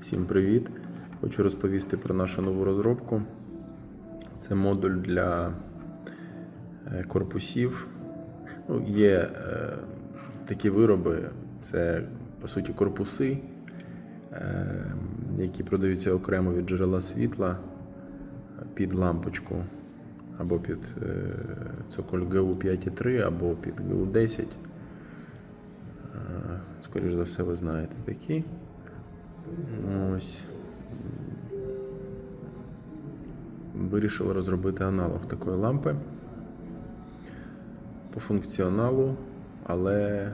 Всім привіт! Хочу розповісти про нашу нову розробку. Це модуль для е, корпусів. Ну, є е, такі вироби, це по суті корпуси, е, які продаються окремо від джерела світла під лампочку або під е, цоколь GU 5.3, або під GU 10. Е, Скоріш за все, ви знаєте такі. Ось. Вирішили розробити аналог такої лампи по функціоналу, але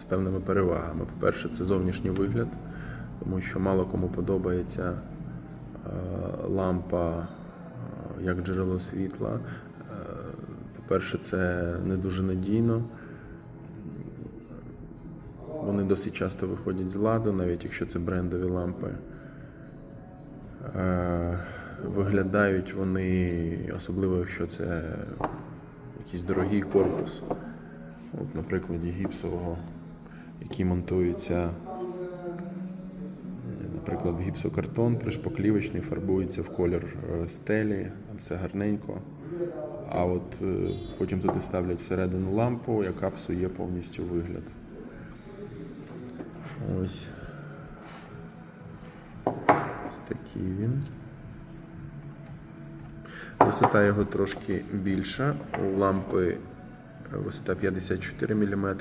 з певними перевагами. По-перше, це зовнішній вигляд, тому що мало кому подобається е, лампа е, як джерело світла. Е, По-перше, це не дуже надійно. Вони досить часто виходять з ладу, навіть якщо це брендові лампи. Е, Виглядають вони, особливо якщо це якийсь дорогий корпус. От, на гіпсового, який монтується, наприклад, гіпсокартон пришпаклівочний, фарбується в колір е, стелі, там все гарненько. А от е, потім туди ставлять всередину лампу, яка псує повністю вигляд. Ось. Ось такий він. Висота його трошки більша. У лампи висота 54 мм.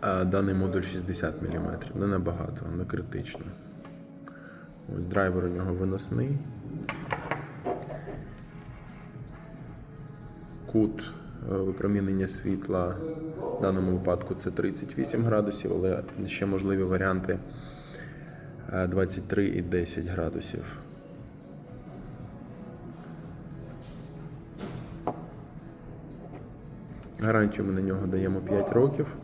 А даний модуль 60 мм. Не набагато, не критично. Ось драйвер у нього виносний. Кут е, випромінення світла в даному випадку це 38 градусів, але ще можливі варіанти е, 23 і 10 градусів. Гарантію ми на нього даємо 5 років.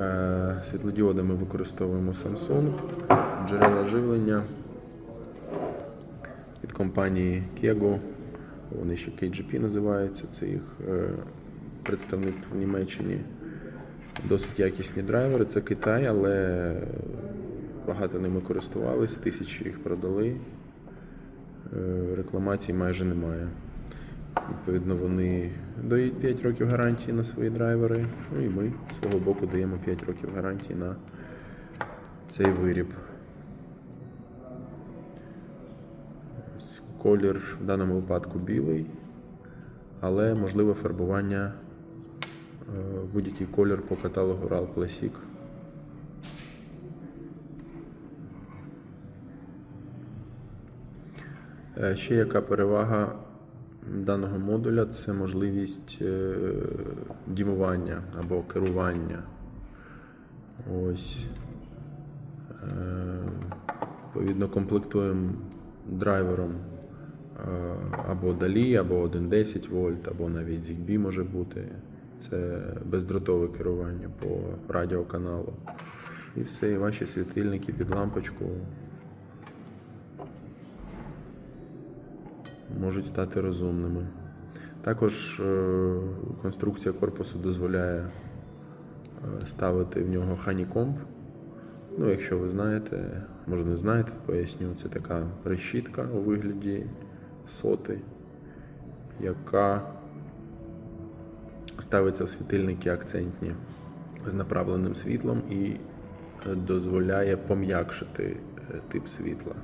Е, Світлодіоди ми використовуємо Samsung, джерела живлення від компанії Kego. Вони ще KGP називаються, це їх е, представництво в Німеччині. Досить якісні драйвери. Це Китай, але багато ними користувались, тисячі їх продали. Е, Рекламацій майже немає. Відповідно, вони дають 5 років гарантії на свої драйвери. Ну і ми з свого боку даємо 5 років гарантії на цей виріб. Колір в даному випадку білий, але можливе фарбування е, будь-який колір по каталогу RAL Classic. Е, Ще яка перевага даного модуля це можливість е, дімування або керування. Ось. Відповідно, комплектуємо драйвером або DALI, або 1.10 вольт, або навіть ZigBee може бути. Це бездротове керування по радіоканалу. І все, і ваші світильники під лампочку можуть стати розумними. Також е, конструкція корпусу дозволяє е, ставити в нього ханікомб. Ну, якщо ви знаєте, може не знаєте, поясню, це така решітка у вигляді соти, яка ставиться в світильники акцентні з направленим світлом і е, дозволяє пом'якшити е, тип світла.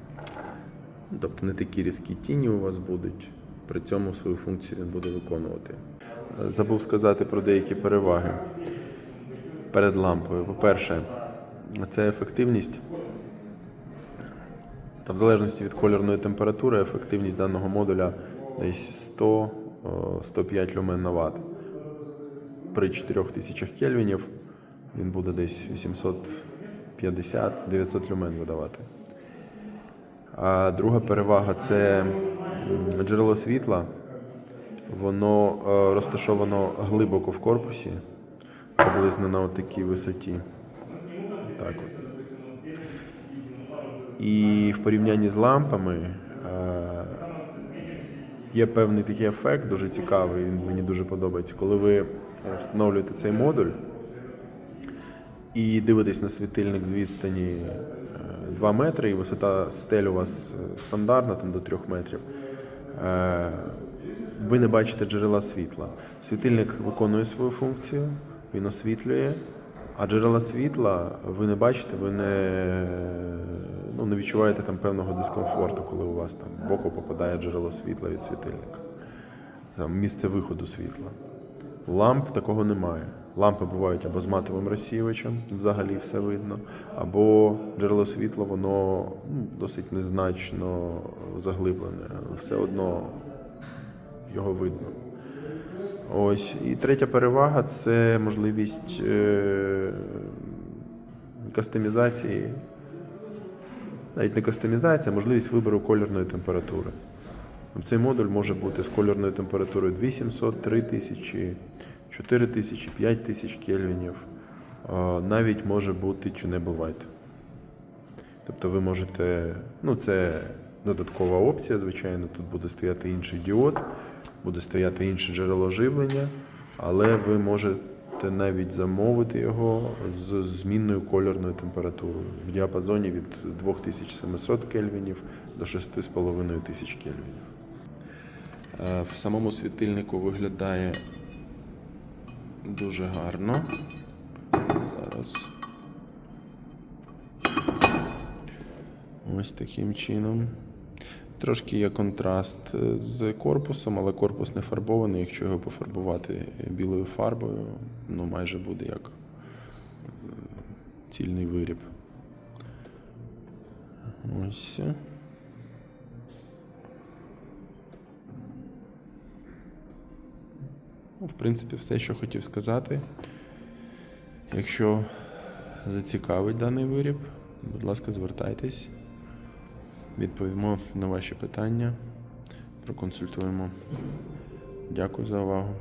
Тобто не такі різкі тіні у вас будуть, при цьому свою функцію він буде виконувати. Забув сказати про деякі переваги перед лампою. По-перше, це ефективність. Та в залежності від кольорної температури, ефективність даного модуля десь 100-105 люмен на ватт. При 4000 кельвінів він буде десь 850-900 люмен видавати. А друга перевага це джерело світла. Воно е, розташовано глибоко в корпусі, приблизно на такій висоті. Так. І в порівнянні з лампами е, є певний такий ефект, дуже цікавий, він мені дуже подобається. Коли ви е, встановлюєте цей модуль і дивитесь на світильник з відстані 2 метри, і висота стель у вас е, стандартна, там до 3 метрів. Е, Ви не бачите джерела світла. Світильник виконує свою функцію, він освітлює, а джерела світла ви не бачите, ви не, ну, не відчуваєте там певного дискомфорту, коли у вас там в око попадає джерело світла від світильника. Там місце виходу світла. Ламп такого немає. Лампи бувають або з матовим розсіювачем, взагалі все видно, або джерело світла, воно ну, досить незначно заглиблене, але все одно його видно. Ось. І третя перевага це можливість е- кастомізації. Навіть не кастомізація, а можливість вибору кольорної температури. Цей модуль може бути з кольорною температурою 2700, 3000, 4000, 5000 кельвінів. Навіть може бути tunable white. Тобто ви можете, ну це додаткова опція, звичайно, тут буде стояти інший діод, буде стояти інше джерело живлення, але ви можете навіть замовити його з змінною кольорною температурою в діапазоні від 2700 кельвінів до 6500 кельвінів. Е, В самому світильнику виглядає дуже гарно. Зараз. Ось таким чином. Трошки є контраст е, з корпусом, але корпус не фарбований. Якщо його пофарбувати білою фарбою, ну майже буде як е, цільний виріб. Ось. Ну, В принципі, все, що хотів сказати. Якщо зацікавить даний виріб, будь ласка, звертайтесь. Відповімо на ваші питання, проконсультуємо. Дякую за увагу.